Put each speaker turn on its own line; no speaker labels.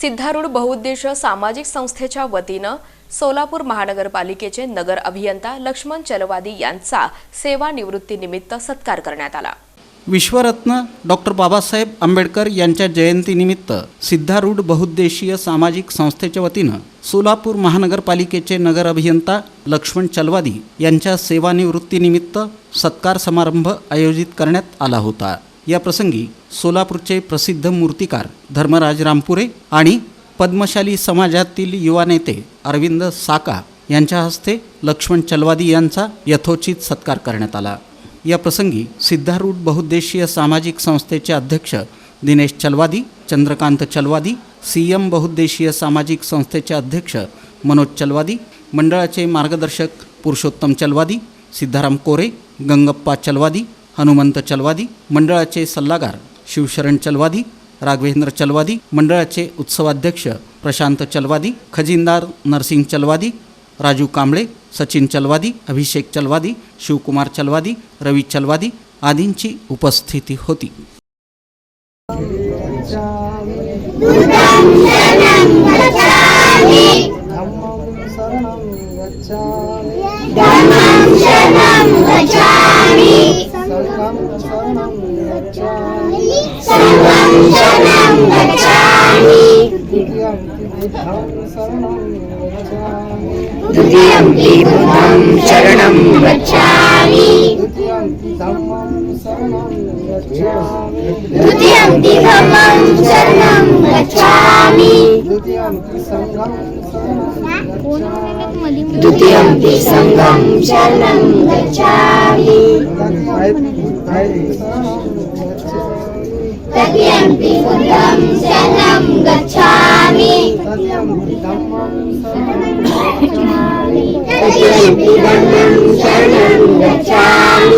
सिद्धारूढ बहुउद्देश सामाजिक संस्थेच्या वतीनं सोलापूर महानगरपालिकेचे नगर अभियंता लक्ष्मण चलवादी यांचा सेवानिवृत्तीनिमित्त सत्कार करण्यात आला.
विश्वरत्न डॉक्टर बाबासाहेब आंबेडकर यांच्या जयंतीनिमित्त सिद्धारूढ बहुउद्देशीय सामाजिक संस्थेच्या वतीनं सोलापूर महानगरपालिकेचे नगर अभियंता लक्ष्मण चलवादी यांच्या सेवानिवृत्तीनिमित्त सत्कार समारंभ आयोजित करण्यात आला होता. या प्रसंगी सोलापूरचे प्रसिद्ध मूर्तिकार धर्मराज रामपुरे आणि पद्मशाली समाजातील युवा नेते अरविंद साका यांच्या हस्ते लक्ष्मण चलवादी यांचा यथोचित सत्कार करण्यात आला. या प्रसंगी सिद्धारूढ बहुद्देशीय सामाजिक संस्थेचे अध्यक्ष दिनेश चलवादी चंद्रकांत चलवादी सी एम बहुद्देशीय सामाजिक संस्थेचे अध्यक्ष मनोज चलवादी मंडळाचे मार्गदर्शक पुरुषोत्तम चलवादी सिद्धाराम कोरे गंगप्पा चलवादी हनुमंत चलवादी मंडळाचे सल्लागार शिवशरण चलवादी राघवेंद्र चलवादी मंडळाचे उत्सवाध्यक्ष प्रशांत चलवादी खजिनदार नरसिंग चलवादी राजू कांबळे सचिन चलवादी अभिषेक चलवादी शिवकुमार चलवादी रवी चलवादी आदींची उपस्थिती होती.
शरणं गच्छामि. सर्वं शरणं गच्छामि द्वितीयं बुद्धं शरणं गच्छामि
द्वितीयं हि बुद्धं शरणं गच्छामि
द्वितीयं धम्मं शरणं गच्छामि
द्वितीयं हि Satyam
Pitam Sanam Gachami Satyam
Pitam Sanam Gachami